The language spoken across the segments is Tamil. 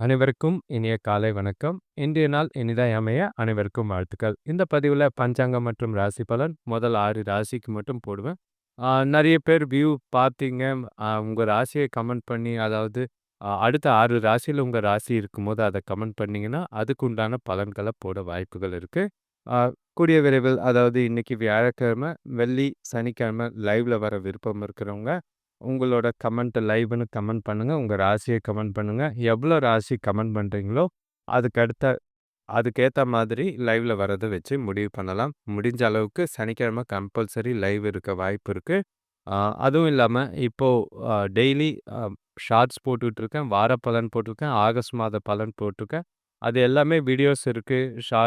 அனைவருக்கும் இனிய காலை வணக்கம். இன்றைய நாள் இனிதாய் அமைய அனைவருக்கும் வாழ்த்துக்கள். இந்த பதிவுல பஞ்சாங்கம் மற்றும் ராசி பலன் முதல் ஆறு ராசிக்கு மட்டும் போடுவேன். நிறைய பேர் வியூ பார்த்தீங்க. உங்கள் உங்க கமெண்ட் பண்ணி அதாவது அடுத்த ஆறு ராசியில உங்க ராசி இருக்கும்போது அத கமெண்ட் பண்ணீங்கன்னா, அதுக்கு உண்டான பலன்கள போட வாய்ப்புகள் இருக்கு. கூடிய விரைவில் அதாவது இன்னைக்கு வியாழக்கிழமை, வெள்ளி, சனிக்கிழமை லைவ்ல வர விருப்பம் இருக்கிறவங்க, உங்களோட கமெண்ட்டை லைவ்னு கமெண்ட் பண்ணுங்கள் உங்கள் ராசியை கமெண்ட் பண்ணுங்கள் எவ்வளோ ராசி கமெண்ட் பண்ணுறீங்களோ அதுக்கடுத்த அதுக்கேற்ற அதுக்கேத்த மாதிரி லைவ்ல வரதை வச்சு முடிவு பண்ணலாம். முடிஞ்ச அளவுக்கு சனிக்கிழமை கம்பல்சரி லைவ் இருக்க வாய்ப்பு இருக்கு. அதுவும் இல்லாம இப்போ டெய்லி ஷார்ட்ஸ் போட்டுட்ருக்கேன். வார பலன் போட்டிருக்கேன். ஆகஸ்ட் மாத பலன் போட்டிருக்கேன். அது எல்லாமே வீடியோஸ் இருக்கு. ஷா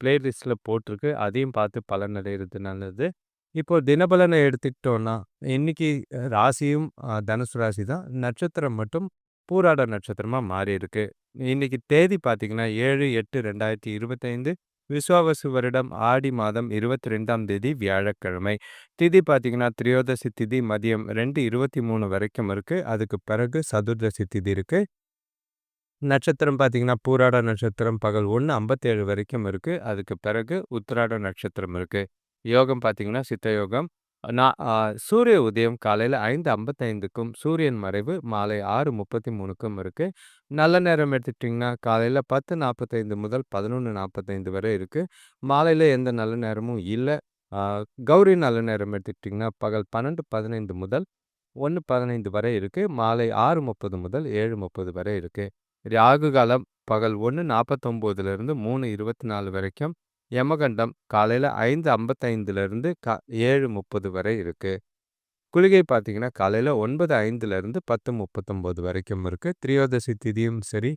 பிளேலிஸ்ட்ல போட்டிருக்கு. அதையும் பார்த்து பலன் அடைகிறது நல்லது. இப்போ தினபலனை எடுத்துக்கிட்டோம்னா, இன்னைக்கு ராசியும் தனுசு ராசி தான். நட்சத்திரம் மட்டும் பூராட நட்சத்திரமாக மாறி இருக்கு இன்னைக்கு தேதி பார்த்தீங்கன்னா, 7/8/2025 விஸ்வாவசு வருடம் ஆடி மாதம் 22ஆம் தேதி வியாழக்கிழமை. திதி பார்த்தீங்கன்னா, திரியோதசி திதி மதியம் 2:23 வரைக்கும் இருக்கு. அதுக்கு பிறகு சதுர்தசி திதி இருக்கு. நட்சத்திரம் பார்த்தீங்கன்னா, பூராட நட்சத்திரம் பகல் 1:57 வரைக்கும் இருக்கு. அதுக்கு பிறகு உத்திராட நட்சத்திரம் இருக்கு. யோகம் பார்த்தீங்கன்னா சித்த யோகம். நான் சூரிய உதயம் காலையில் ஐந்து ஐம்பத்தைந்துக்கும் சூரியன் மறைவு மாலை ஆறு முப்பத்தி மூணுக்கும் இருக்குது நல்ல நேரம் எடுத்துக்கிட்டிங்கன்னா காலையில் பத்து நாற்பத்தைந்து முதல் பதினொன்று நாற்பத்தைந்து வரை இருக்குது மாலையில் எந்த நல்ல நேரமும் இல்லை. கௌரி நல்ல நேரம் எடுத்துக்கிட்டிங்கன்னா பகல் பன்னெண்டு பதினைந்து முதல் ஒன்று பதினைந்து வரை இருக்குது மாலை ஆறு முப்பது முதல் ஏழு முப்பது வரை இருக்குது ராகு காலம் பகல் ஒன்று நாற்பத்தொம்போதுலேருந்து மூணு இருபத்தி நாலு வரைக்கும் யமகண்டம் காலையில் ஐந்து 5:55லிருந்து க 7:30 வரை இருக்குது குளிகை பார்த்தீங்கன்னா, காலையில 9:05லிருந்து 10:39 வரைக்கும் இருக்குது திரியோதசி திதியும் சரி,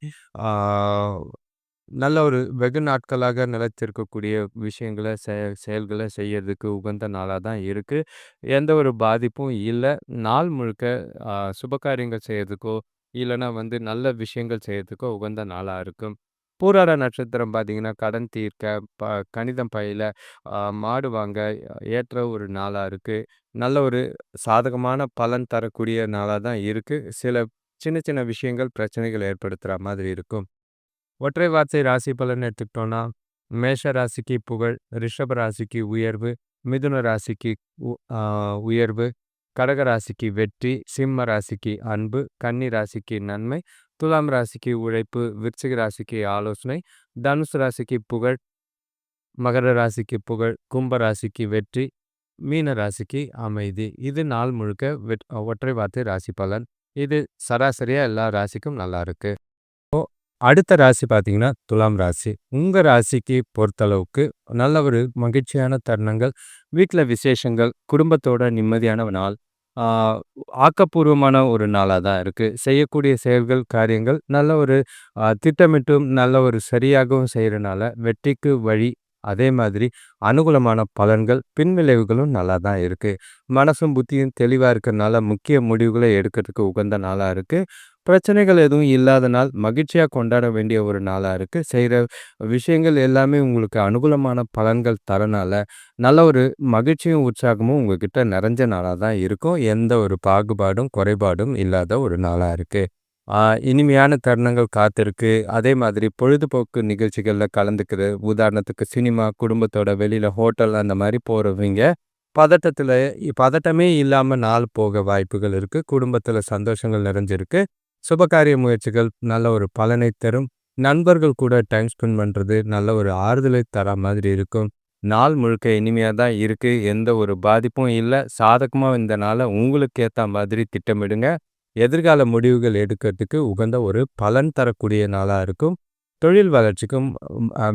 நல்ல ஒரு வெகு நாட்களாக நிலைத்திருக்கக்கூடிய விஷயங்கள செ செயல்களை செய்யறதுக்கு உகந்த நாளாக தான் இருக்குது எந்த ஒரு பாதிப்பும் இல்லை. நாள் முழுக்க சுபகாரியங்கள் செய்கிறதுக்கோ இல்லைன்னா வந்து நல்ல விஷயங்கள் செய்கிறதுக்கோ உகந்த நாளாக இருக்கும். பூராட நட்சத்திரம் பார்த்தீங்கன்னா, கடன் தீர்க்க, ப கணிதம் பயில, அ மாடு வாங்க ஏற்ற ஒரு நாளாக இருக்குது நல்ல ஒரு சாதகமான பலன் தரக்கூடிய நாளாக தான் இருக்கு. சில சின்ன சின்ன விஷயங்கள் பிரச்சனைகள் ஏற்படுத்துகிற மாதிரி இருக்கும். ஒற்றை வார்த்தை ராசி பலன் எடுத்துக்கிட்டோம்னா, மேஷ ராசிக்கு புகழ், ரிஷப ராசிக்கு உயர்வு, மிதுன ராசிக்கு உ உயர்வு, கடக ராசிக்கு வெற்றி, சிம்ம ராசிக்கு அன்பு, கன்னி ராசிக்கு நன்மை, துலாம் ராசிக்கு உழைப்பு, விருச்சிக ராசிக்கு ஆலோசனை, தனுசு ராசிக்கு புகழ், மகர ராசிக்கு புகழ், கும்ப ராசிக்கு வெற்றி, மீன ராசிக்கு அமைதி. இது நாள் முழுக்க வெட் ஒற்றை வார்த்தை ராசி பலன். இது சராசரியா எல்லா ராசிக்கும் நல்லா இருக்கு. இப்போ அடுத்த ராசி பார்த்தீங்கன்னா, துலாம் ராசி. உங்க ராசிக்கு பொறுத்தளவுக்கு நல்ல ஒரு மகிழ்ச்சியான தருணங்கள், வீட்டில் விசேஷங்கள், குடும்பத்தோட நிம்மதியான நாள். ஆக்கப்பூர்வமான ஒரு நாளாக தான் இருக்குது செய்யக்கூடிய செயல்கள், காரியங்கள் நல்ல ஒரு திட்டமிட்டும், நல்ல ஒரு சரியாகவும் செய்கிறனால வெற்றிக்கு வழி. அதே மாதிரி அனுகூலமான பலன்கள், பின்விளைவுகளும் நல்லா தான் இருக்குது மனசும், புத்தியும் தெளிவாக இருக்கிறனால முக்கிய முடிவுகளை எடுக்கிறதுக்கு உகந்த நாளாக இருக்குது பிரச்சனைகள் எதுவும் இல்லாத நாள், மகிழ்ச்சியாக கொண்டாட வேண்டிய ஒரு நாளாக இருக்குது செய்கிற விஷயங்கள் எல்லாமே உங்களுக்கு அனுகூலமான பலன்கள் தரனால, நல்ல ஒரு மகிழ்ச்சியும், உற்சாகமும் உங்ககிட்ட நிறைஞ்ச நாளாக தான் இருக்கும். எந்த ஒரு பாகுபாடும், குறைபாடும் இல்லாத ஒரு நாளாக இருக்குது இனிமையான தருணங்கள் காத்திருக்கு. அதே மாதிரி பொழுதுபோக்கு நிகழ்ச்சிகளில் கலந்துக்கிறது. உதாரணத்துக்கு சினிமா, குடும்பத்தோட வெளியில் ஹோட்டல் அந்த மாதிரி போகிறவங்க பதட்டத்தில் பதட்டமே இல்லாமல் நாள் போக வாய்ப்புகள் இருக்குது குடும்பத்தில் சந்தோஷங்கள் நிறைஞ்சிருக்கு. சுபகாரிய முயற்சிகள் நல்ல ஒரு பலனை தரும். நண்பர்கள் கூட டைம் ஸ்பெண்ட் பண்ணுறது நல்ல ஒரு ஆறுதலை தர மாதிரி இருக்கும். நாள் முழுக்க இனிமையாக தான் இருக்குது எந்த ஒரு பாதிப்பும் இல்லை சாதகமாக இந்த நாள உங்களுக்கு ஏற்ற மாதிரி திட்டமிடுங்க. எதிர்கால முடிவுகள் எடுக்கிறதுக்கு உகந்த ஒரு பலன் தரக்கூடிய நாளாக இருக்கும். தொழில் வளர்ச்சிக்கும்,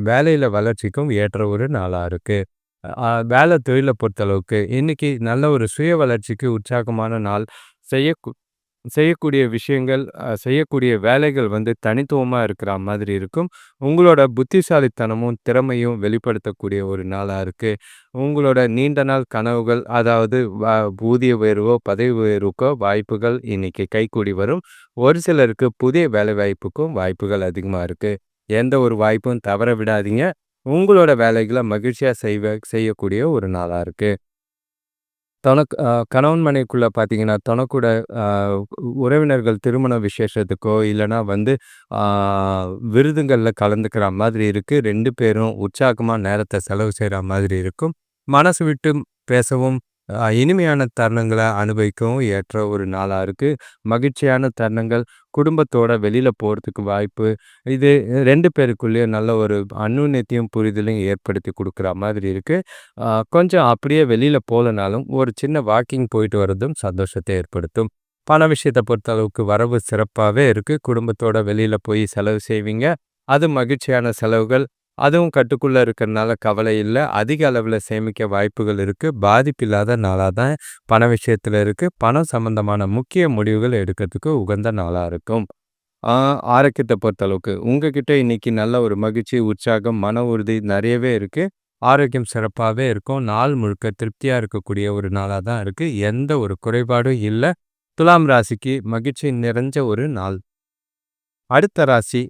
வேலையில் வளர்ச்சிக்கும் ஏற்ற ஒரு நாளாக இருக்கு. வேலை தொழிலை பொறுத்தளவுக்கு இன்னைக்கு நல்ல ஒரு சுய வளர்ச்சிக்கு உற்சாகமான நாள். செய்ய செய்யக்கூடிய விஷயங்கள், செய்யக்கூடிய வேலைகள் வந்து தனித்துவமாக இருக்கிற மாதிரி இருக்கும். உங்களோட புத்திசாலித்தனமும், திறமையும் வெளிப்படுத்தக்கூடிய ஒரு நாளாக இருக்குது உங்களோட நீண்ட நாள் கனவுகள், அதாவது ஊதிய உயர்வோ, பதவி உயர்வுக்கோ வாய்ப்புகள் இன்னைக்கு கைகூடி வரும். ஒரு சிலருக்கு புதிய வேலைவாய்ப்புக்கும் வாய்ப்புகள் அதிகமாக இருக்கு. எந்த ஒரு வாய்ப்பும் தவற விடாதீங்க. உங்களோட வேலைகளை மகிழ்ச்சியாக செய்வ செய்யக்கூடிய ஒரு நாளாக இருக்கு. தனக்கு கணவன் மனைக்குள்ளே பார்த்தீங்கன்னா, தனக்கூட உறவினர்கள் திருமண விசேஷத்துக்கோ, இல்லைனா வந்து விருதுங்களில் கலந்துக்கிற மாதிரி இருக்குது ரெண்டு பேரும் உற்சாகமாக நேரத்தை செலவு செய்கிற மாதிரி இருக்கும். மனசு விட்டு பேசவும், இனிமையான தருணங்களை அனுபவிக்கவும் ஏற்ற ஒரு நாளாக இருக்குது மகிழ்ச்சியான தருணங்கள், குடும்பத்தோட வெளியில் போகிறதுக்கு வாய்ப்பு, இது ரெண்டு பேருக்குள்ளேயும் நல்ல ஒரு அந்யோன்யத்தையும், புரிதலையும் ஏற்படுத்தி கொடுக்குற மாதிரி இருக்குது கொஞ்சம் அப்படியே வெளியில் போகலனாலும் ஒரு சின்ன வாக்கிங் போயிட்டு வர்றதும் சந்தோஷத்தை ஏற்படுத்தும். பண விஷயத்தை பொறுத்த அளவுக்கு வரவு சிறப்பாகவே இருக்குது குடும்பத்தோட வெளியில் போய் செலவு செய்வீங்க. அது மகிழ்ச்சியான செலவுகள். அதுவும் கட்டுக்குள்ள இருக்கிறதுனால கவலை இல்ல. அதிக அளவுல சேமிக்க வாய்ப்புகள் இருக்கு. பாதிப்பில்லாத நாளா தான் பண விஷயத்துல இருக்கு. பணம் சம்பந்தமான முக்கிய முடிவுகள் எடுக்கிறதுக்கு உகந்த நாளா இருக்கும். ஆ ஆரோக்கியத்த பொறுத்த அளவுக்கு, உங்ககிட்ட இன்னைக்கு நல்ல ஒரு மகிழ்ச்சி, உற்சாகம், மன உறுதி நிறையவே இருக்கு. ஆரோக்கியம் சிறப்பாவே இருக்கும். நாள் முழுக்க திருப்தியா இருக்கக்கூடிய ஒரு நாளா தான் இருக்கு. எந்த ஒரு குறைபாடும் இல்ல. துலாம் ராசிக்கு மகிழ்ச்சி நிறைஞ்ச ஒரு நாள். அடுத்த ராசி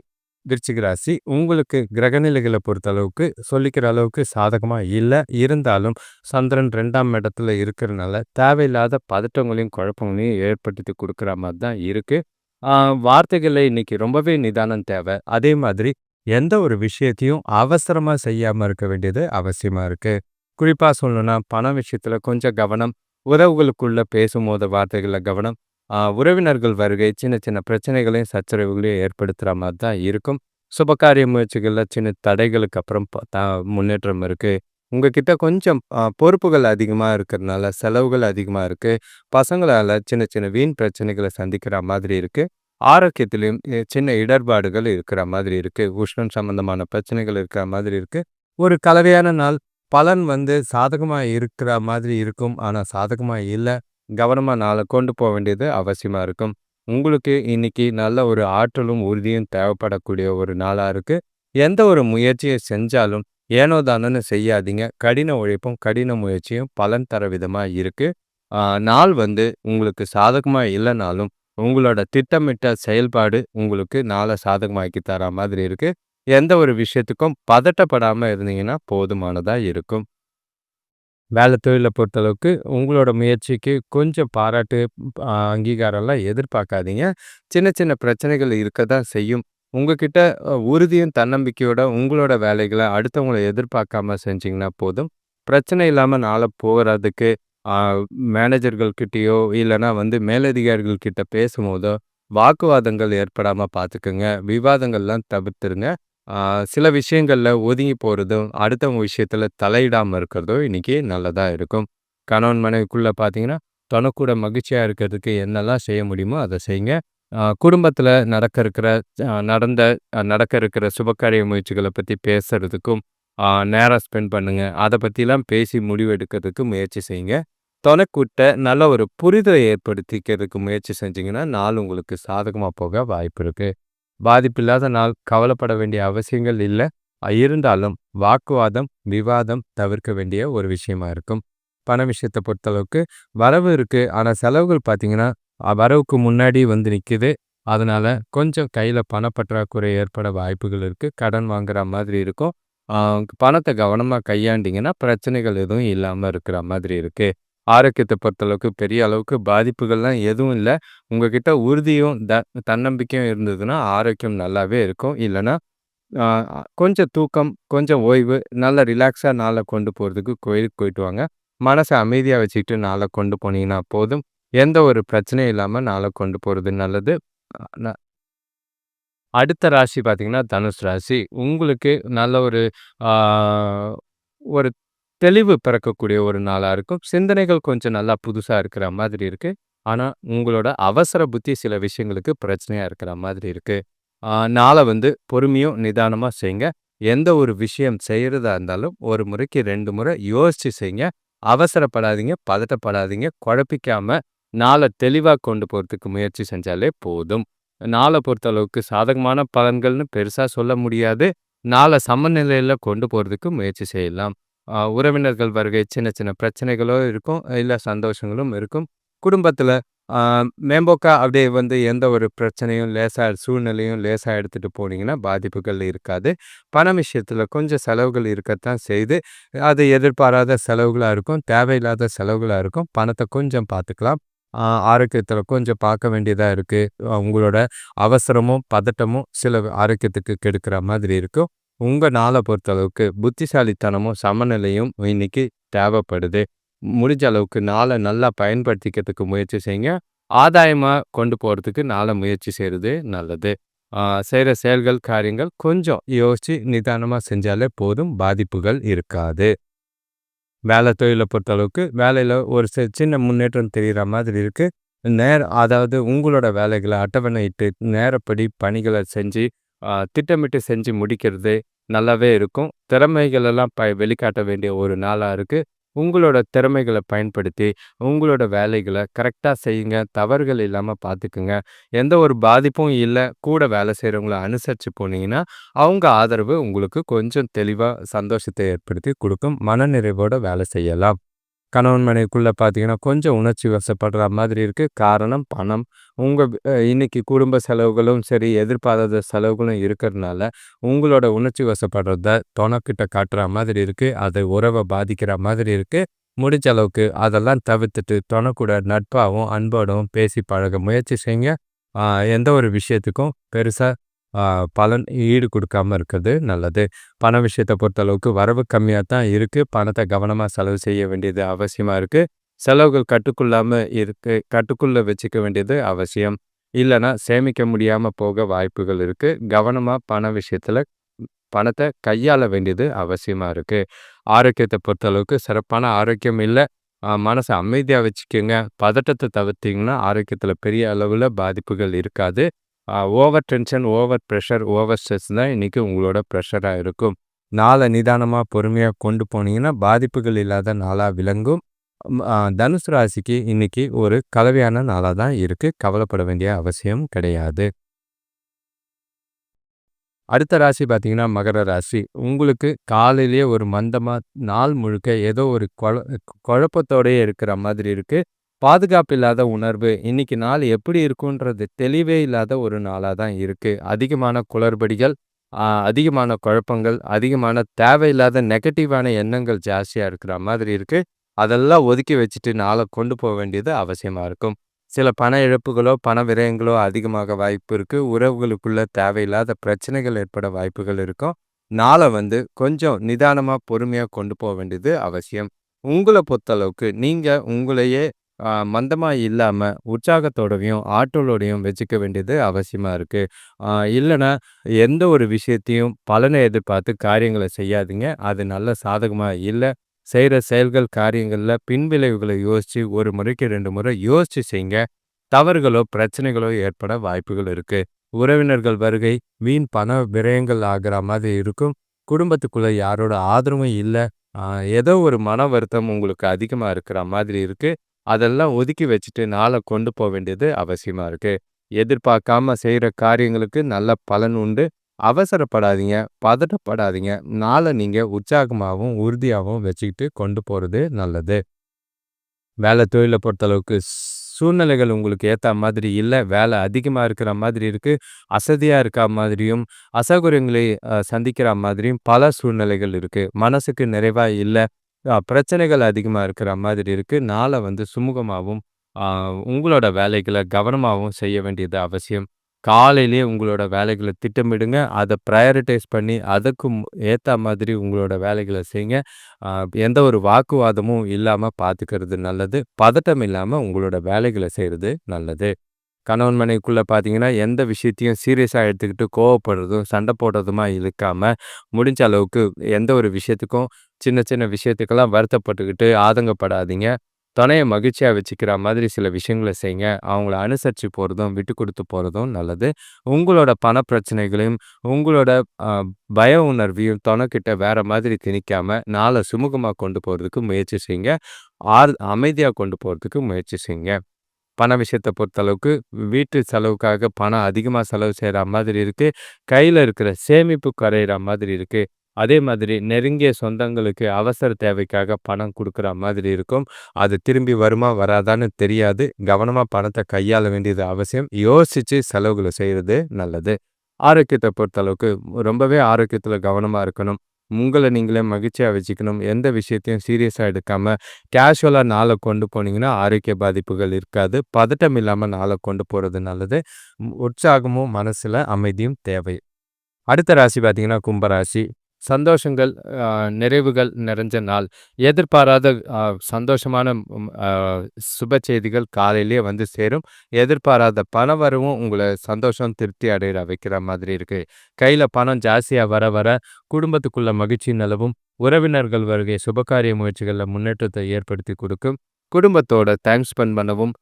விருச்சிக ராசி. உங்களுக்கு கிரகநிலைகளை பொறுத்த அளவுக்கு சொல்லிக்கிற அளவுக்கு சாதகமா இல்ல. இருந்தாலும் சந்திரன் ரெண்டாம் இடத்துல இருக்கிறனால, தேவையில்லாத பதட்டங்களையும், குழப்பங்களையும் ஏற்படுத்தி கொடுக்குற மாதிரி தான் இருக்கு. ஆ இன்னைக்கு ரொம்பவே நிதானம் தேவை அதே மாதிரி எந்த ஒரு விஷயத்தையும் அவசரமா செய்யாம இருக்க வேண்டியது அவசியமா இருக்கு. குறிப்பா சொல்லணும்னா, பண விஷயத்துல கொஞ்சம் கவனம். உறவுகளுக்குள்ள பேசும்போது வார்த்தைகளில் கவனம். உறவினர்கள் வருகை சின்ன சின்ன பிரச்சனைகளையும், சச்சரவுகளையும் ஏற்படுத்துகிற மாதிரி தான் இருக்கும். சுபகாரிய முயற்சிகளில் சின்ன தடைகளுக்கு அப்புறம் த முன்னேற்றம் இருக்குது உங்ககிட்ட கொஞ்சம் பொறுப்புகள் அதிகமாக இருக்கிறனால, செலவுகள் அதிகமாக இருக்குது பசங்களால் சின்ன சின்ன வீண் பிரச்சனைகளை சந்திக்கிற மாதிரி இருக்குது ஆரோக்கியத்திலையும் சின்ன இடர்பாடுகள் இருக்கிற மாதிரி இருக்குது உஷ்ணம் சம்மந்தமான பிரச்சனைகள் இருக்கிற மாதிரி இருக்குது ஒரு கலவையான நாள். பலன் வந்து சாதகமாக இருக்கிற மாதிரி இருக்கும். ஆனால் சாதகமாக இல்லை கவனமா நாளை கொண்டு போக வேண்டியது அவசியமா இருக்கும். உங்களுக்கு இன்னைக்கு நல்ல ஒரு ஆற்றலும், உறுதியும் தேவைப்படக்கூடிய ஒரு நாளா இருக்கு. எந்த ஒரு முயற்சிய செஞ்சாலும், ஏனோ தானோன்னு செய்யாதீங்க. கடின உழைப்பும், கடின முயற்சியும் பலன் தர விதமாக இருக்கு. நாள் வந்து உங்களுக்கு சாதகமா இல்லனாலும், உங்களோட திட்டமிட்ட செயல்பாடு உங்களுக்கு நாள சாதகமாக்கி தர மாதிரி இருக்கு. எந்த ஒரு விஷயத்துக்கும் பதட்டப்படாம இருந்தீங்கன்னா போதுமானதா இருக்கும். வேலை தொழிலை பொறுத்தளவுக்கு, உங்களோட முயற்சிக்கு கொஞ்சம் பாராட்டு, அங்கீகாரம்லாம் எதிர்பார்க்காதீங்க. சின்ன சின்ன பிரச்சனைகள் இருக்க தான் செய்யும். உங்ககிட்ட உறுதியும், தன்னம்பிக்கையோட உங்களோட வேலைகளை அடுத்தவங்களை எதிர்பார்க்காம செஞ்சீங்கன்னா போதும். பிரச்சனை இல்லாமல் நாளை போகிறதுக்கு மேனேஜர்கள்கிட்டேயோ இல்லைனா வந்து மேலதிகாரிகள்கிட்ட பேசும்போதோ, வாக்குவாதங்கள் ஏற்படாமல் பார்த்துக்குங்க விவாதங்கள்லாம் தவிர்த்துருங்க. சில விஷயங்கள்ல ஒதுங்கி போகிறதும் அடுத்தவங்க விஷயத்துல தலையிடாமல் இருக்கிறதும் இன்னைக்கு நல்லதாக இருக்கும். கணவன் மனைவிக்குள்ள பார்த்தீங்கன்னா, தனக்கூட மகிழ்ச்சியா இருக்கிறதுக்கு என்னெல்லாம் செய்ய முடியுமோ அதை செய்யுங்க. குடும்பத்தில் நடக்க இருக்கிற நடந்த நடக்க இருக்கிற சுபகாரிய முயற்சிகளை பற்றி பேசுறதுக்கும், நேரம் ஸ்பெண்ட் பண்ணுங்கள் அதை பற்றிலாம் பேசி முடிவெடுக்கிறதுக்கு முயற்சி செய்யுங்க. தொணைக்கிட்ட நல்ல ஒரு புரிதலை ஏற்படுத்திக்கிறதுக்கு முயற்சி செஞ்சீங்கன்னா, நாள் உங்களுக்கு சாதகமா போக வாய்ப்பு இருக்குது பாதிப்பில்லாத நாள். கவலைப்பட வேண்டிய அவசியங்கள் இல்ல. இருந்தாலும் வாக்குவாதம், விவாதம் தவிர்க்க வேண்டிய ஒரு விஷயமா இருக்கும். பண விஷயத்த பொறுத்தளவுக்கு வரவு இருக்கு. ஆனா செலவுகள் பார்த்தீங்கன்னா, வரவுக்கு முன்னாடி வந்து நிக்குது. அதனால கொஞ்சம் கையில பணப்பற்றாக்குறை ஏற்பட வாய்ப்புகள் இருக்கு. கடன் வாங்குற மாதிரி இருக்கும். பணத்தை கவனமாக கவனமா பிரச்சனைகள் எதுவும் இல்லாம இருக்கிற மாதிரி இருக்கு. ஆரோக்கியத்தை பொறுத்தளவுக்கு பெரிய அளவுக்கு பாதிப்புகள்லாம் எதுவும் இல்லை உங்ககிட்ட உறுதியும், த தன்னம்பிக்கையும் இருந்ததுன்னா, ஆரோக்கியம் நல்லாவே இருக்கும். இல்லைன்னா கொஞ்சம் தூக்கம், கொஞ்சம் ஓய்வு, நல்லா ரிலாக்ஸாக நாளை கொண்டு போகிறதுக்கு கோயிலுக்கு போயிட்டு வாங்க. மனசை அமைதியாக வச்சுக்கிட்டு நாளை கொண்டு போனீங்கன்னா போதும். எந்த ஒரு பிரச்சனையும் இல்லாமல் நாளை கொண்டு போகிறது நல்லது. ந அடுத்த ராசி பார்த்தீங்கன்னா, தனுசு ராசி. உங்களுக்கு நல்ல ஒரு ஒரு தெளிவு பிறக்கக்கூடிய ஒரு நாளா இருக்கும். சிந்தனைகள் கொஞ்சம் நல்லா புதுசா இருக்கிற மாதிரி இருக்கு. ஆனா, உங்களோட அவசர புத்தி சில விஷயங்களுக்கு பிரச்சனையா இருக்கிற மாதிரி இருக்கு. நாளை நாள வந்து பொறுமையும், நிதானமா செய்யுங்க. எந்த ஒரு விஷயம் செய்கிறதா இருந்தாலும், ஒரு முறைக்கு ரெண்டு முறை யோசிச்சு செய்யுங்க. அவசரப்படாதீங்க, பதட்டப்படாதீங்க. குழப்பிக்காம நாள தெளிவா கொண்டு போறதுக்கு முயற்சி செஞ்சாலே போதும். நாள பொறுத்தளவுக்கு சாதகமான பலன்கள்னு பெருசா சொல்ல முடியாது. நாள சமநிலையில கொண்டு போறதுக்கு முயற்சி செய்யலாம். உறவினர்கள் வருகை சின்ன சின்ன பிரச்சனைகளோ இருக்கும். இல்லை சந்தோஷங்களும் இருக்கும். குடும்பத்தில் மேம்போக்கா அப்படியே வந்து எந்த ஒரு பிரச்சனையும் லேசாக சூழ்நிலையும் லேசாக எடுத்துகிட்டு போனீங்கன்னா பாதிப்புகள் இருக்காது. பண விஷயத்தில் கொஞ்சம் செலவுகள் இருக்கத்தான் செய்து அது எதிர்பாராத செலவுகளாக இருக்கும். தேவையில்லாத செலவுகளாக இருக்கும். பணத்தை கொஞ்சம் பார்த்துக்கலாம். ஆரோக்கியத்தில் கொஞ்சம் பார்க்க வேண்டியதாக இருக்குது உங்களோட அவசரமும், பதட்டமும் சில ஆரோக்கியத்துக்கு கெடுக்கிற மாதிரி இருக்கும். உங்க நாள பொறுத்தளவுக்கு புத்திசாலித்தனமும், சமநிலையும் இன்னைக்கு தேவைப்படுது. முடிஞ்ச அளவுக்கு நாள நல்லா பயன்படுத்திக்கிறதுக்கு முயற்சி செய்யுங்க. ஆதாயமா கொண்டு போறதுக்கு நாள முயற்சி செய்கிறது நல்லது. செய்கிற செயல்கள், காரியங்கள் கொஞ்சம் யோசிச்சு நிதானமா செஞ்சாலே போதும். பாதிப்புகள் இருக்காது. வேலை தொழில பொறுத்தளவுக்கு வேலையில ஒரு சின்ன முன்னேற்றம் தெரிகிற மாதிரி இருக்கு. நேர அதாவது உங்களோட வேலைகளை அட்டவணையிட்டு நேரப்படி பணிகளை செஞ்சு, திட்டமிட்டு செஞ்சு முடிக்கிறது நல்லாவே இருக்கும். திறமைகள் எல்லாம் ப வெளிக்காட்ட வேண்டிய ஒரு நாளாக இருக்குது உங்களோட திறமைகளை பயன்படுத்தி, உங்களோட வேலைகளை கரெக்டாக செய்யுங்க. தவறுகள் இல்லாமல் பார்த்துக்குங்க. எந்த ஒரு பாதிப்பும் இல்லை கூட வேலை செய்கிறவங்கள அனுசரித்து போனீங்கன்னா, அவங்க ஆதரவு உங்களுக்கு கொஞ்சம் தெளிவாக சந்தோஷத்தை ஏற்படுத்தி கொடுக்கும் மனநிறைவோட வேலை செய்யலாம். கணவன் மனைவிக்குள்ளே பார்த்தீங்கன்னா, கொஞ்சம் உணர்ச்சி வசப்படுற மாதிரி இருக்கு. காரணம் பணம். உங்கள் இன்னைக்கு குடும்ப செலவுகளும் சரி, எதிர்பாராத செலவுகளும் இருக்கிறதுனால, உங்களோட உணர்ச்சி வசப்படுறத தொணக்கிட்ட காட்டுற மாதிரி இருக்கு. அது உறவை பாதிக்கிற மாதிரி இருக்கு. முடிஞ்ச அளவுக்கு அதெல்லாம் தவிர்த்துட்டு, தொணக்கூட கூட அன்போடவும் அன்போடும் பேசி பழக முயற்சி செய்யுங்க. எந்த ஒரு விஷயத்துக்கும் பெருசாக பலன் ஈடு கொடுக்காம இருக்கிறது நல்லது. பண விஷயத்தை பொறுத்தளவுக்கு வரவு கம்மியாக தான் இருக்குது பணத்தை கவனமாக செலவு செய்ய வேண்டியது அவசியமாக இருக்குது செலவுகள் கட்டுக்குள்ளாமல் இருக்கு கட்டுக்குள்ளே வச்சுக்க வேண்டியது அவசியம். இல்லைன்னா சேமிக்க முடியாமல் போக வாய்ப்புகள் இருக்குது கவனமாக பண விஷயத்தில் பணத்தை கையாள வேண்டியது அவசியமாக இருக்குது ஆரோக்கியத்தை பொறுத்தளவுக்கு சிறப்பான ஆரோக்கியம் இல்லை மனசை அமைதியாக வச்சுக்கோங்க பதட்டத்தை தவிர்த்திங்கன்னா ஆரோக்கியத்தில் பெரிய அளவில் பாதிப்புகள் இருக்காது. Over tension, over pressure, over stress தான் இன்னைக்கு உங்களோட பிரஷரா இருக்கும். நாள நிதானமா, பொறுமையா கொண்டு போனீங்கன்னா, பாதிப்புகள் இல்லாத நாளா விளங்கும். தனுசு ராசிக்கு இன்னைக்கு ஒரு கலவையான நாளா தான் இருக்கு. கவலைப்பட வேண்டிய அவசியம் கிடையாது. அடுத்த ராசி பார்த்தீங்கன்னா, மகர ராசி. உங்களுக்கு காலையிலேயே ஒரு மந்தமா நாள் முழுக்க ஏதோ ஒரு கொழ குழப்பத்தோடயே இருக்கிற மாதிரி இருக்கு. பாதுகாப்பில்லாத உணர்வு. இன்னைக்கு நாள் எப்படி இருக்குன்றது தெளிவே இல்லாத ஒரு நாளாக தான் இருக்கு. அதிகமான குளறுபடிகள், அதிகமான குழப்பங்கள், அதிகமான தேவையில்லாத நெகட்டிவான எண்ணங்கள் ஜாஸ்தியா இருக்கிற மாதிரி இருக்கு. அதெல்லாம் ஒதுக்கி வச்சுட்டு நாளை கொண்டு போக வேண்டியது அவசியமா இருக்கும். சில பண இழப்புகளோ, பண விரயங்களோ அதிகமாக வாய்ப்பு இருக்கு. உறவுகளுக்குள்ள தேவையில்லாத பிரச்சனைகள் ஏற்பட வாய்ப்புகள் இருக்கும். நாளை வந்து கொஞ்சம் நிதானமாக பொறுமையாக கொண்டு போக வேண்டியது அவசியம். உங்களை பொறுத்தளவுக்கு நீங்கள் உங்களையே மந்தமாக மந்தமா இல்லாம ஆற்றலோடையும் வச்சுக்க வேண்டியது அவசியமா இருக்கு. இல்லைன்னா எந்த ஒரு விஷயத்தையும் பலனை எதிர்பார்த்து காரியங்கள செய்யாதீங்க. அது நல்ல சாதகமா இல்லை செய்கிற செயல்கள், காரியங்கள்ல பின்விளைவுகளை யோசிச்சு ஒரு முறைக்கு ரெண்டு முறை யோசிச்சு செய்யுங்க. தவறுகளோ, பிரச்சனைகளோ ஏற்பட வாய்ப்புகள் இருக்கு. உறவினர்கள் வருகை, வீண் பண விரயங்கள் ஆகுற மாதிரி இருக்கும். குடும்பத்துக்குள்ள யாரோட ஆதரவும் இல்ல. ஏதோ ஒரு மன வருத்தம் உங்களுக்கு அதிகமா இருக்கிற மாதிரி இருக்கு. அதெல்லாம் ஒதுக்கி வச்சுட்டு நாள கொண்டு போக வேண்டியது அவசியமா இருக்கு. எதிர்பார்க்காம செய்கிற காரியங்களுக்கு நல்ல பலன் உண்டு. அவசரப்படாதீங்க. பதட்டப்படாதீங்க. நாள நீங்க உற்சாகமாவும், உறுதியாவும் வச்சுக்கிட்டு கொண்டு போறது நல்லது. வேலை தொழில பொறுத்தளவுக்கு சூழ்நிலைகள் உங்களுக்கு ஏத்தா மாதிரி இல்ல. வேலை அதிகமா இருக்கிற மாதிரி இருக்கு. அசதியா இருக்கா மாதிரியும், அசௌகரியங்களை சந்திக்கிற மாதிரியும் பல சூழ்நிலைகள் இருக்கு. மனசுக்கு நிறைவா இல்ல. பிரச்சனைகள் அதிகமாக இருக்கிற மாதிரி இருக்குது நாள வந்து சுமூகமாகவும் உங்களோட வேலைகளை கவனமாகவும் செய்ய வேண்டியது அவசியம். காலையிலேயே உங்களோட வேலைகளை திட்டமிடுங்க. அதை ப்ரையாரிட்டைஸ் பண்ணி அதுக்கும் ஏற்ற மாதிரி உங்களோட வேலைகளை செய்யுங்க. எந்த ஒரு வாக்குவாதமும் இல்லாமல் பார்த்துக்கிறது நல்லது. பதட்டம் இல்லாமல் உங்களோட வேலைகளை செய்கிறது நல்லது. கணவன் மனைவிக்குள்ளே பார்த்தீங்கன்னா, எந்த விஷயத்தையும் சீரியஸாக எடுத்துக்கிட்டு கோவப்படுறதும், சண்டை போடுறதுமா இழுக்காமல் முடிஞ்ச அளவுக்கு எந்த ஒரு விஷயத்துக்கும் சின்ன சின்ன விஷயத்துக்கெல்லாம் வருத்தப்பட்டுக்கிட்டு ஆதங்கப்படாதீங்க. துணையை மகிழ்ச்சியாக வச்சுக்கிற மாதிரி சில விஷயங்கள செய்யுங்க. அவங்கள அனுசரித்து போகிறதும் விட்டு கொடுத்து போகிறதும் நல்லது. உங்களோட பண பிரச்சனைகளையும், உங்களோட பய உணர்வையும் துணைக்கிட்ட வேற மாதிரி திணிக்காமல் நாளை சுமூகமாக கொண்டு போகிறதுக்கு முயற்சி செய்யுங்க. ஆர் அமைதியாக கொண்டு போகிறதுக்கு முயற்சி செய்யுங்க. பண விஷயத்த பொறுத்தளவுக்கு வீட்டு செலவுக்காக பணம் அதிகமா செலவு செய்கிற மாதிரி இருக்கு. கையில இருக்கிற சேமிப்பு குறையிற மாதிரி இருக்கு. அதே மாதிரி நெருங்கிய சொந்தங்களுக்கு அவசர தேவைக்காக பணம் கொடுக்குற மாதிரி இருக்கும். அது திரும்பி வருமா, வராதான்னு தெரியாது. கவனமா பணத்தை கையாள வேண்டியது அவசியம். யோசிச்சு செலவுகளை செய்கிறது நல்லது. ஆரோக்கியத்தை பொறுத்தளவுக்கு ரொம்பவே ஆரோக்கியத்துல கவனமா இருக்கணும். உங்களை நீங்களே மகிழ்ச்சியாக வச்சுக்கணும். எந்த விஷயத்தையும் சீரியஸாக எடுக்காமல் கேஷுவலாக நாளை கொண்டு போனீங்கன்னா, ஆரோக்கிய பாதிப்புகள் இருக்காது. பதட்டம் இல்லாமல் நாளை கொண்டு போறது நல்லது. உற்சாகமும், மனசுல அமைதியும் தேவை. அடுத்த ராசி பார்த்தீங்கன்னா, கும்பராசி. சந்தோஷங்கள், நிறைவுகள் நிறைஞ்ச நாள். எதிர்பாராத சந்தோஷமான சுப செய்திகள் காலையிலேயே வந்து சேரும். எதிர்பாராத பணவரவும் உங்களை சந்தோஷம், திருப்தி அடைய வைக்கிற மாதிரி இருக்கு. கையில் பணம் ஜாஸ்தியா வர வர குடும்பத்துக்குள்ள மகிழ்ச்சி நிலவும். உறவினர்கள் வருகை சுபகாரிய முயற்சிகளில் முன்னேற்றத்தை ஏற்படுத்தி கொடுக்கும் குடும்பத்தோட டைம் ஸ்பெண்ட் பண்ணவும்,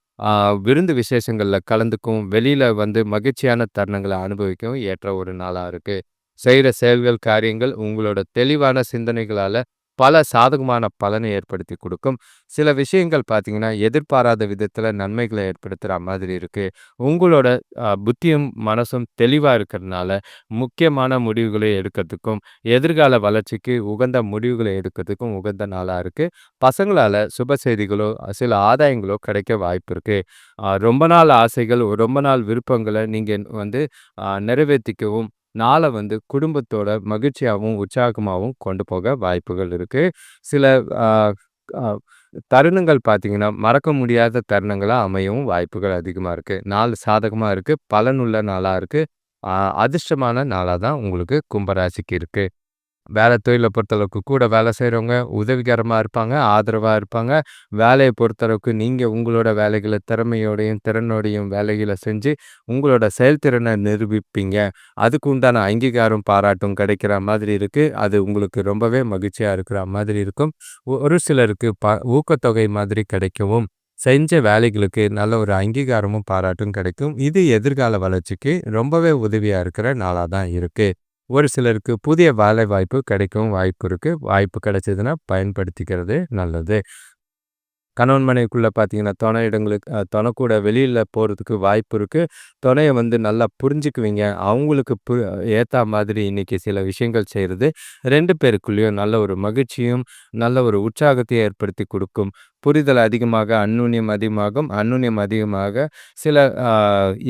விருந்து விசேஷங்கள்ல கலந்துக்கும் வெளியில வந்து மகிழ்ச்சியான தருணங்களை அனுபவிக்கவும் ஏற்ற ஒரு நாளா இருக்கு. செய்கிற செயல்கள், காரியங்கள் உங்களோட தெளிவான சிந்தனைகளால் பல சாதகமான பலனை ஏற்படுத்தி கொடுக்கும். சில விஷயங்கள் பார்த்தீங்கன்னா, எதிர்பாராத விதத்தில் நன்மைகளை ஏற்படுத்துகிற மாதிரி இருக்குது உங்களோட புத்தியும், மனசும் தெளிவாக இருக்கிறதுனால, முக்கியமான முடிவுகளை எடுக்கிறதுக்கும், எதிர்கால வளர்ச்சிக்கு உகந்த முடிவுகளை எடுக்கிறதுக்கும் உகந்த நாளாக இருக்குது பசங்களால் சுப செய்திகளோ, சில ஆதாயங்களோ கிடைக்க வாய்ப்பு இருக்குது ரொம்ப நாள் ஆசைகள், ரொம்ப நாள் விருப்பங்களை நீங்கள் வந்து நிறைவேற்றிக்கவும் நாளை வந்து குடும்பத்தோட மகிழ்ச்சியாகவும் உற்சாகமாகவும் கொண்டு போக வாய்ப்புகள் இருக்கு. சில தருணங்கள் பார்த்தீங்கன்னா, மறக்க முடியாத தருணங்களாக அமையவும் வாய்ப்புகள் அதிகமாக இருக்கு. நாள் சாதகமாக இருக்கு. பலனுள்ள நாளாக இருக்கு. அதிர்ஷ்டமான நாளாக தான் உங்களுக்கு கும்பராசிக்கு இருக்கு. வேலை தொழிலை பொறுத்தளவுக்கு கூட வேலை செய்கிறவங்க உதவிகரமாக இருப்பாங்க, ஆதரவாக இருப்பாங்க. வேலையை பொறுத்தளவுக்கு நீங்கள் உங்களோட வேலைகளை திறமையோடையும், திறனோடையும் வேலைகளை செஞ்சு, உங்களோட செயல்திறனை நிரூபிப்பீங்க. அதுக்கு உண்டான அங்கீகாரம், பாராட்டும் கிடைக்கிற மாதிரி இருக்குது அது உங்களுக்கு ரொம்பவே மகிழ்ச்சியாக இருக்கிற மாதிரி இருக்கும். ஒரு சிலருக்கு ப ஊக்கத்தொகை மாதிரி கிடைக்கவும், செஞ்ச வேலைகளுக்கு நல்ல ஒரு அங்கீகாரமும், பாராட்டும் கிடைக்கும். இது எதிர்கால வளர்ச்சிக்கு ரொம்பவே உதவியாக இருக்கிற நாளாக தான் இருக்குது ஒரு சிலருக்கு புதிய வேலை வாய்ப்பு கிடைக்கவும் வாய்ப்பு இருக்கு. வாய்ப்பு கிடைச்சதுன்னா பயன்படுத்திக்கிறது நல்லது. கணவன் மனைவிக்குள்ள பார்த்தீங்கன்னா, துணை இடங்களுக்கு துணை கூட வெளியில் போகிறதுக்கு வாய்ப்பு இருக்குது துணையை வந்து நல்லா புரிஞ்சுக்குவீங்க. அவங்களுக்கு பு ஏற்ற மாதிரி இன்னைக்கு சில விஷயங்கள் செய்கிறது ரெண்டு பேருக்குள்ளேயும் நல்ல ஒரு மகிழ்ச்சியும், நல்ல ஒரு உற்சாகத்தையும் ஏற்படுத்தி கொடுக்கும் புரிதல் அதிகமாக, அந்நுண்ணியம் அதிகமாகும். அந்நுண்ணியம் அதிகமாக சில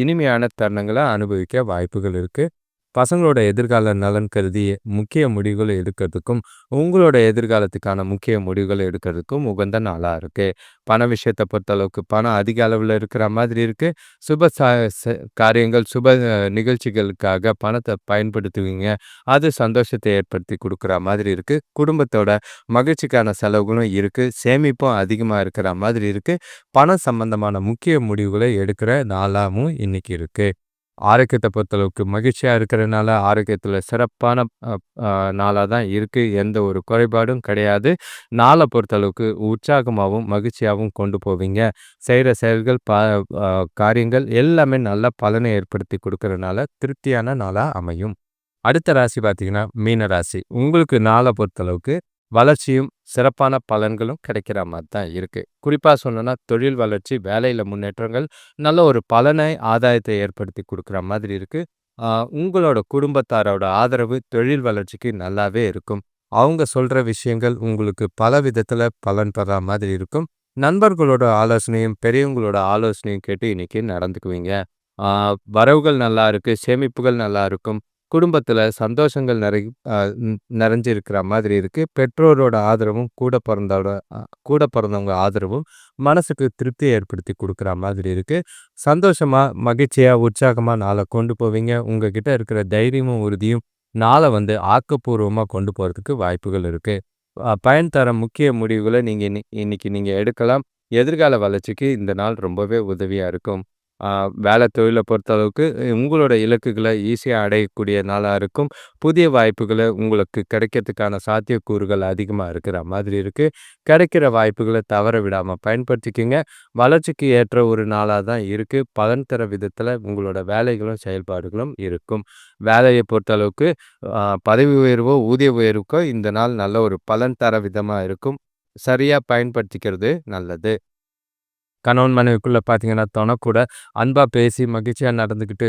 இனிமையான தருணங்களை அனுபவிக்க வாய்ப்புகள் இருக்குது பசங்களோட எதிர்கால நலன் கருதி முக்கிய முடிவுகள் எடுக்கிறதுக்கும், உங்களோட எதிர்காலத்துக்கான முக்கிய முடிவுகளை எடுக்கிறதுக்கும் உகந்த நாளாக இருக்குது பண விஷயத்தை பொறுத்தளவுக்கு பணம் அதிக அளவில் இருக்கிற மாதிரி இருக்குது சுப ச காரியங்கள், சுப நிகழ்ச்சிகளுக்காக பணத்தை பயன்படுத்துவீங்க. அது சந்தோஷத்தை ஏற்படுத்தி கொடுக்குற மாதிரி இருக்குது குடும்பத்தோட மகிழ்ச்சிக்கான செலவுகளும் இருக்குது சேமிப்பும் அதிகமாக இருக்கிற மாதிரி இருக்குது பணம் சம்பந்தமான முக்கிய முடிவுகளை எடுக்கிற நாளாகவும் இன்றைக்கி இருக்குது ஆரோக்கியத்தை பொறுத்தளவுக்கு மகிழ்ச்சியா இருக்கிறதுனால ஆரோக்கியத்துல சிறப்பான நாளாக நாளா தான் இருக்கு. எந்த ஒரு குறைபாடும் கிடையாது. நாளை பொறுத்தளவுக்கு உற்சாகமாவும், மகிழ்ச்சியாவும் கொண்டு போவீங்க. செய்கிற செயல்கள், ப காரியங்கள் எல்லாமே நல்ல பலனை ஏற்படுத்தி கொடுக்கறதுனால திருப்தியான நாளா அமையும். அடுத்த ராசி பார்த்தீங்கன்னா, மீன ராசி. உங்களுக்கு நாள பொறுத்தளவுக்கு வளர்ச்சியும், சிறப்பான பலன்களும் கிடைக்கிற மாதிரி தான் இருக்கு. குறிப்பா சொல்லணும்னா, தொழில் வளர்ச்சி, வேலையில முன்னேற்றங்கள், நல்ல ஒரு பலனை, ஆதாயத்தை ஏற்படுத்தி கொடுக்குற மாதிரி இருக்கு. உங்களோட குடும்பத்தாரோட ஆதரவு தொழில் வளர்ச்சிக்கு நல்லாவே இருக்கும். அவங்க சொல்ற விஷயங்கள் உங்களுக்கு பல விதத்துல பலன் தர்ற மாதிரி இருக்கும். நண்பர்களோட ஆலோசனையும், பெரியவங்களோட ஆலோசனையும் கேட்டு இன்னைக்கு நடந்துக்குவீங்க. வரவுகள் நல்லா இருக்கு. சேமிப்புகள் நல்லா இருக்கும். குடும்பத்தில் சந்தோஷங்கள் நிறை நிறைஞ்சிருக்கிற நிறைஞ்சு இருக்கிற மாதிரி இருக்குது பெற்றோரோட ஆதரவும், கூட பிறந்தோட கூட பிறந்தவங்க ஆதரவும் மனசுக்கு திருப்தியை ஏற்படுத்தி கொடுக்குற மாதிரி இருக்குது சந்தோஷமாக மகிழ்ச்சியாக உற்சாகமாக நாளை கொண்டு போவீங்க. உங்ககிட்ட இருக்கிற தைரியமும், உறுதியும் நாளை வந்து ஆக்கப்பூர்வமாக கொண்டு போகிறதுக்கு வாய்ப்புகள் இருக்குது பயன் தர முக்கிய முடிவுகளை நீங்கள் இன்னைக்கு நீங்கள் எடுக்கலாம். எதிர்கால வளர்ச்சிக்கு இந்த நாள் ரொம்பவே உதவியாக இருக்கும். வேலை வேலை பொறுத்த பொறுத்தளவுக்கு உங்களோட இலக்குகளை ஈஸியாக அடையக்கூடிய நாளாக இருக்கும். புதிய வாய்ப்புகளை உங்களுக்கு கிடைக்கிறதுக்கான சாத்தியக்கூறுகள் அதிகமாக இருக்கிற மாதிரி இருக்குது கிடைக்கிற வாய்ப்புகளை தவற விடாமல் பயன்படுத்திக்கோங்க வளர்ச்சிக்கு ஏற்ற ஒரு நாளாக தான் இருக்குது பலன் தர விதத்தில் உங்களோட வேலைகளும், செயல்பாடுகளும் இருக்கும். வேலையை பொறுத்த அளவுக்கு பதவி உயர்வோ, ஊதிய உயர்வுக்கோ இந்த நாள் நல்ல ஒரு பலன் தர விதமாக இருக்கும். சரியாக பயன்படுத்திக்கிறது நல்லது. கணவன் மனைவிக்குள்ளே பார்த்தீங்கன்னா, தொணக்கூட அன்பாக பேசி மகிழ்ச்சியாக நடந்துக்கிட்டு,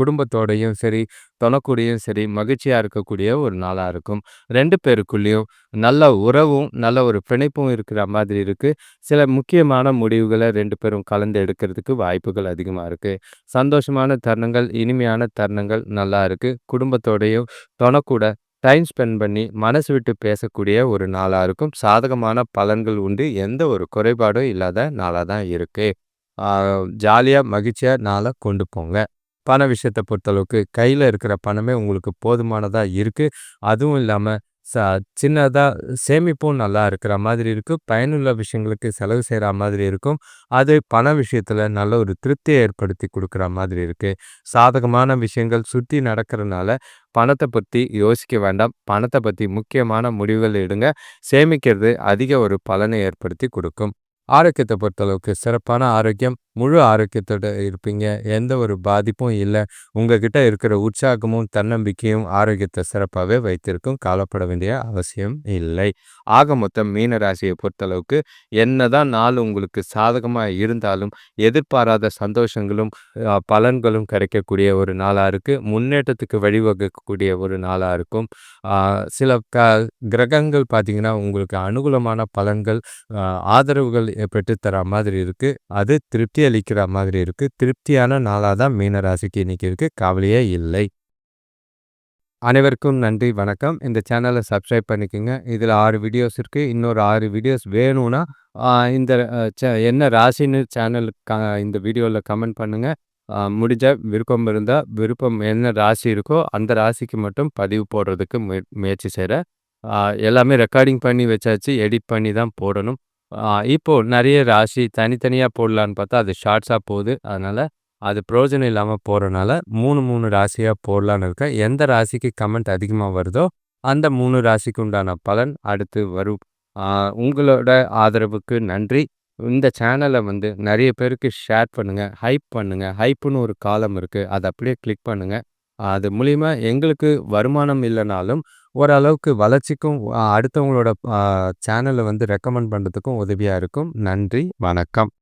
குடும்பத்தோடையும் சரி, தொணக்கூடயும் சரி, மகிழ்ச்சியாக இருக்கக்கூடிய ஒரு நாளாக இருக்கும். ரெண்டு பேருக்குள்ளேயும் நல்ல உறவும், நல்ல ஒரு பிணைப்பும் இருக்கிற மாதிரி இருக்குது சில முக்கியமான முடிவுகளை ரெண்டு பேரும் கலந்து எடுக்கிறதுக்கு வாய்ப்புகள் அதிகமாக இருக்குது சந்தோஷமான தருணங்கள், இனிமையான தருணங்கள் நல்லா இருக்குது குடும்பத்தோடையும் தொணக்கூட டைம் ஸ்பெண்ட் பண்ணி, மனசு விட்டு பேசக்கூடிய ஒரு நாளாக இருக்கும். சாதகமான பலன்கள் உண்டு. எந்த ஒரு குறைபாடும் இல்லாத நாளாக தான் இருக்குது ஜாலியாக மகிழ்ச்சியாக நாளாக கொண்டு போங்க. பண விஷயத்தை பொறுத்தளவுக்கு, கையில் இருக்கிற பணமே உங்களுக்கு போதுமானதாக இருக்குது அதுவும் இல்லாமல் ச சின்னதாக சேமிப்பும் நல்லா இருக்கிற மாதிரி இருக்கும் பயனுள்ள விஷயங்களுக்கு செலவு செய்கிற மாதிரி இருக்கும். அது பண விஷயத்தில் நல்ல ஒரு திருப்தியை ஏற்படுத்தி கொடுக்குற மாதிரி இருக்குது சாதகமான விஷயங்கள் சுற்றி நடக்கிறனால, பணத்தை பற்றி யோசிக்க வேண்டாம். பணத்தை பற்றி முக்கியமான முடிவுகள் எடுங்க. சேமிக்கிறது அதிக ஒரு பலனை ஏற்படுத்தி கொடுக்கும் ஆரோக்கியத்தை பொறுத்தளவுக்கு சிறப்பான ஆரோக்கியம். முழு ஆரோக்கியத்தோட இருப்பீங்க. எந்த ஒரு பாதிப்பும் இல்லை உங்ககிட்ட இருக்கிற உற்சாகமும், தன்னம்பிக்கையும் ஆரோக்கியத்தை சிறப்பாகவே வைத்திருக்கும். கவலைப்பட வேண்டிய அவசியம் இல்லை. ஆக மொத்தம் மீன ராசிய பொறுத்தளவுக்கு, என்னதான் நாள் உங்களுக்கு சாதகமாக இருந்தாலும், எதிர்பாராத சந்தோஷங்களும், பலன்களும் கிடைக்கக்கூடிய ஒரு நாளாக இருக்குது முன்னேற்றத்துக்கு வழிவகுக்கக்கூடிய ஒரு நாளாக இருக்கும். சில க கிரகங்கள் பார்த்தீங்கன்னா, உங்களுக்கு அனுகூலமான பலன்கள், ஆதரவுகள் பெற்றுத்தர மாதிரி இருக்குது அது திருப்தி அளிக்கிற மாதிரி இருக்கு. திருப்தியான நாளாக தான் மீன ராசிக்கு இன்னைக்கு கவலையே இல்லை. அனைவருக்கும் நன்றி, வணக்கம். இந்த சேனலை சப்ஸ்கிரைப் பண்ணிக்கங்க. இதில் ஆறு வீடியோஸ் இருக்குது இன்னொரு ஆறு வீடியோஸ் வேணும்னா, இந்த என்ன ராசின்னு சேனலுக்கு இந்த வீடியோவில் கமெண்ட் பண்ணுங்கள் முடிஞ்ச விருப்பம் இருந்தால் விருப்பம் என்ன ராசி இருக்கோ, அந்த ராசிக்கு மட்டும் பதிவு போடுறதுக்கு முயற்சி செய்கிறேன் எல்லாமே ரெக்கார்டிங் பண்ணி வச்சாச்சு. எடிட் பண்ணி தான் போடணும். இப்போ நிறைய ராசி தனித்தனியாக போடலான்னு பார்த்தா, அது ஷார்ட்ஸாக போகுது. அதனால் அது ப்ரோஜனம் இல்லாமல் போகிறனால மூணு மூணு ராசியாக போடலான்னு இருக்கேன். எந்த ராசிக்கு கமெண்ட் அதிகமாக வருதோ, அந்த மூணு ராசிக்கு உண்டான பலன் அடுத்து வரும். உங்களோட ஆதரவுக்கு நன்றி. இந்த சேனலை வந்து நிறைய பேருக்கு ஷேர் பண்ணுங்கள் ஹைப் பண்ணுங்கள் ஹைப்புன்னு ஒரு காலம் இருக்குது அதை அப்படியே கிளிக் பண்ணுங்கள் அது மூலிமா எங்களுக்கு வருமானம் இல்லைனாலும் ஓரளவுக்கு வளர்ச்சிக்கும், அடுத்தவங்களோட சேனலை சேனல வந்து ரெக்கமெண்ட் பண்றதுக்கும் உதவியா இருக்கும். நன்றி, வணக்கம்.